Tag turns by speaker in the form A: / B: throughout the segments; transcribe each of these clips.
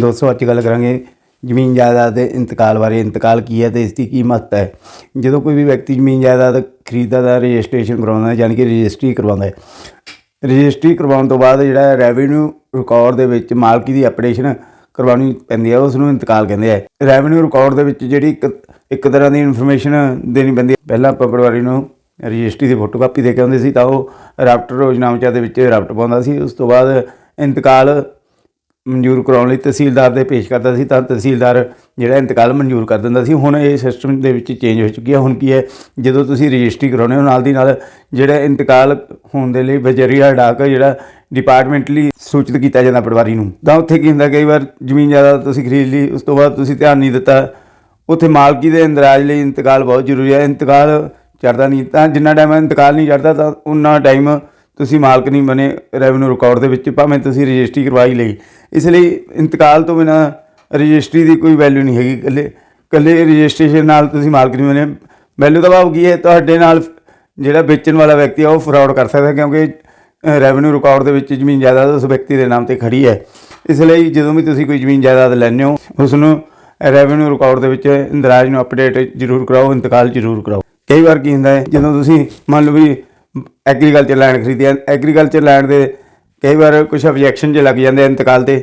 A: ਦੋਸਤੋ, ਅੱਜ ਗੱਲ ਕਰਾਂਗੇ ਜ਼ਮੀਨ ਜਾਇਦਾਦ ਦੇ ਇੰਤਕਾਲ ਬਾਰੇ। ਇੰਤਕਾਲ ਕੀ ਹੈ ਤੇ ਇਸ ਦੀ ਕੀ ਮਹੱਤਤਾ ਹੈ? ਜਦੋਂ ਕੋਈ ਵੀ ਵਿਅਕਤੀ ਜ਼ਮੀਨ ਜਾਇਦਾਦ ਖਰੀਦਦਾ ਦਾ ਰਜਿਸਟ੍ਰੇਸ਼ਨ ਕਰਵਾਉਂਦਾ ਹੈ, ਯਾਨੀ ਕਿ ਰਜਿਸਟਰੀ ਕਰਵਾਉਂਦਾ ਹੈ। ਰਜਿਸਟਰੀ ਕਰਵਾਉਣ ਤੋਂ ਬਾਅਦ ਜਿਹੜਾ ਰੈਵਨਿਊ ਰਿਕਾਰਡ ਦੇ ਵਿੱਚ ਮਾਲਕੀ ਦੀ ਅਪਡੇਸ਼ਨ ਕਰਵਾਉਣੀ ਪੈਂਦੀ ਹੈ ਉਸ ਨੂੰ ਇੰਤਕਾਲ ਕਹਿੰਦੇ ਆ। ਰੈਵਨਿਊ ਰਿਕਾਰਡ ਦੇ ਵਿੱਚ ਜਿਹੜੀ ਇੱਕ ਇੱਕ ਤਰ੍ਹਾਂ ਦੀ ਇਨਫੋਰਮੇਸ਼ਨ ਦੇਣੀ ਪੈਂਦੀ ਹੈ। ਪਹਿਲਾਂ ਆਪਾਂ ਪਟਵਾਰੀ ਨੂੰ ਰਜਿਸਟਰੀ ਦੀ ਫੋਟੋਕਾਪੀ ਦੇ ਕੇ ਆਉਂਦੇ ਸੀ, ਤਾਂ ਉਹ ਰਾਪਟ ਰੋਜ਼ਨਾਮਚਾ ਦੇ ਵਿੱਚ ਰਾਪਟ ਪਾਉਂਦਾ ਸੀ। ਉਸ ਤੋਂ ਬਾਅਦ ਇੰਤਕਾਲ ਮਨਜ਼ੂਰ ਕਰਾਉਣ ਲਈ ਤਹਿਸੀਲਦਾਰ ਦੇ ਪੇਸ਼ ਕਰਦਾ ਸੀ ਤਾਂ ਤਹਿਸੀਲਦਾਰ ਜਿਹੜਾ ਇੰਤਕਾਲ ਮਨਜ਼ੂਰ ਕਰ ਦਿੰਦਾ ਸੀ। ਹੁਣ ਇਹ ਸਿਸਟਮ ਦੇ ਵਿੱਚ ਚੇਂਜ ਹੋ ਚੁੱਕੀ ਹੈ। ਹੁਣ ਕੀ ਹੈ? ਜਦੋਂ ਤੁਸੀਂ ਰਜਿਸਟਰੀ ਕਰਾਉਂਦੇ ਹੋ, ਨਾਲ ਦੀ ਨਾਲ ਜਿਹੜਾ ਇੰਤਕਾਲ ਹੋਣ ਦੇ ਲਈ ਬਜਰੀਆ ਡਾਕ ਜਿਹੜਾ ਡਿਪਾਰਟਮੈਂਟਲੀ ਸੂਚਿਤ ਕੀਤਾ ਜਾਂਦਾ ਪਟਵਾਰੀ ਨੂੰ। ਤਾਂ ਉੱਥੇ ਕੀ ਹੁੰਦਾ, ਕਈ ਵਾਰ ਜ਼ਮੀਨ ਜ਼ਿਆਦਾ ਤੁਸੀਂ ਖਰੀਦ ਲਈ, ਉਸ ਤੋਂ ਬਾਅਦ ਤੁਸੀਂ ਧਿਆਨ ਨਹੀਂ ਦਿੱਤਾ। ਉੱਥੇ ਮਾਲਕੀ ਦੇ ਇੰਦਰਾਜ ਲਈ ਇੰਤਕਾਲ ਬਹੁਤ ਜ਼ਰੂਰੀ ਹੈ। ਇੰਤਕਾਲ ਚੜਦਾ ਨਹੀਂ। ਤਾਂ ਜਿੰਨਾ ਟਾਈਮ ਇੰਤਕਾਲ ਨਹੀਂ ਚੜਦਾ ਤਾਂ ਉਨਾ ਟਾਈਮ ਤੁਸੀਂ ਮਾਲਕ ਨਹੀਂ ਬਣੇ ਰੈਵਨਿਊ ਰਿਕਾਰਡ ਦੇ ਵਿੱਚ ਭਾਵੇਂ ਤੁਸੀਂ ਰਜਿਸਟਰੀ ਕਰਵਾਈ ਲਈ। ਇਸ ਲਈ ਇੰਤਕਾਲ ਤੋਂ ਬਿਨਾ ਰਜਿਸਟਰੀ ਦੀ ਕੋਈ ਵੈਲਿਊ ਨਹੀਂ ਹੈਗੀ ਇਕੱਲੇ। ਇਕੱਲੇ ਰਜਿਸਟ੍ਰੇਸ਼ਨ ਨਾਲ ਤੁਸੀਂ ਮਾਲਕ ਨਹੀਂ ਬਣੇ। ਵੈਲਿਊ ਦਾ ਭਾਵ ਕੀ ਹੈ? ਤੁਹਾਡੇ ਨਾਲ ਜਿਹੜਾ ਵੇਚਣ ਵਾਲਾ ਵਿਅਕਤੀ ਹੈ ਉਹ ਫਰਾਡ ਕਰ ਸਕਦਾ ਕਿਉਂਕਿ ਰੈਵਨਿਊ ਰਿਕਾਰਡ ਦੇ ਵਿੱਚ ਜ਼ਮੀਨ ਜਾਇਦਾਦ ਉਸ ਵਿਅਕਤੀ ਦੇ ਨਾਮ ਤੇ ਖੜੀ ਹੈ। ਇਸ ਲਈ ਜਦੋਂ ਵੀ ਤੁਸੀਂ ਕੋਈ ਜ਼ਮੀਨ ਜਾਇਦਾਦ ਲੈਂਦੇ ਹੋ ਉਸ ਨੂੰ ਰੈਵਨਿਊ ਰਿਕਾਰਡ ਦੇ ਵਿੱਚ ਇੰਦਰਾਜ ਨੂੰ ਅਪਡੇਟ ਜ਼ਰੂਰ ਕਰਾਓ, ਇੰਤਕਾਲ ਜ਼ਰੂਰ ਕਰਾਓ। ਕਈ ਵਾਰ ਕੀ ਹੁੰਦਾ ਹੈ? ਜਦੋਂ ਤੁਸੀਂ ਮੰਨ ਲਓ ਵੀ ਐਗਰੀਕਲਚਰ ਲੈਂਡ ਖਰੀਦੀ ਐਗਰੀਕਲਚਰ ਲੈਂਡ ਦੇ ਕਈ ਵਾਰ ਕੁਝ ਆਬਜੈਕਸ਼ਨ ਜੇ ਲੱਗ ਜਾਂਦੇ ਇੰਤਕਾਲ ਤੇ,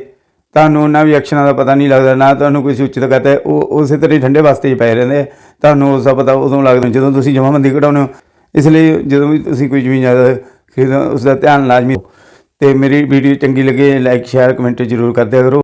A: ਤੁਹਾਨੂੰ ਉਹਨਾਂ ਆਬਜੈਕਸ਼ਨਾਂ ਦਾ ਪਤਾ ਨਹੀਂ ਲੱਗਦਾ, ਨਾ ਤੁਹਾਨੂੰ ਕੋਈ ਸੂਚਿਤ ਕਰਦਾ ਉਹ, ਉਸੇ ਤਰ੍ਹਾਂ ਹੀ ਠੰਡੇ ਵਾਸਤੇ 'ਚ ਪਏ ਰਹਿੰਦੇ ਆ। ਤੁਹਾਨੂੰ ਉਸ ਦਾ ਪਤਾ ਉਦੋਂ ਲੱਗਦਾ, ਜਦੋਂ ਤੁਸੀਂ ਜਮਾਬੰਦੀ ਕਢਾਉਂਦੇ ਹੋ। ਇਸ ਲਈ ਜਦੋਂ ਵੀ ਤੁਸੀਂ ਕੋਈ ਜ਼ਮੀਨ ਜਾਇਦਾਦ ਖਰੀਦੋ ਉਸ ਦਾ ਧਿਆਨ ਲਾਜ਼ਮੀ ਤੇ ਮੇਰੀ ਵੀਡੀਓ ਚੰਗੀ ਲੱਗੇ ਲਾਈਕ ਸ਼ੇਅਰ ਕਮੈਂਟ ਜ਼ਰੂਰ ਕਰਦੇ ਕਰੋ।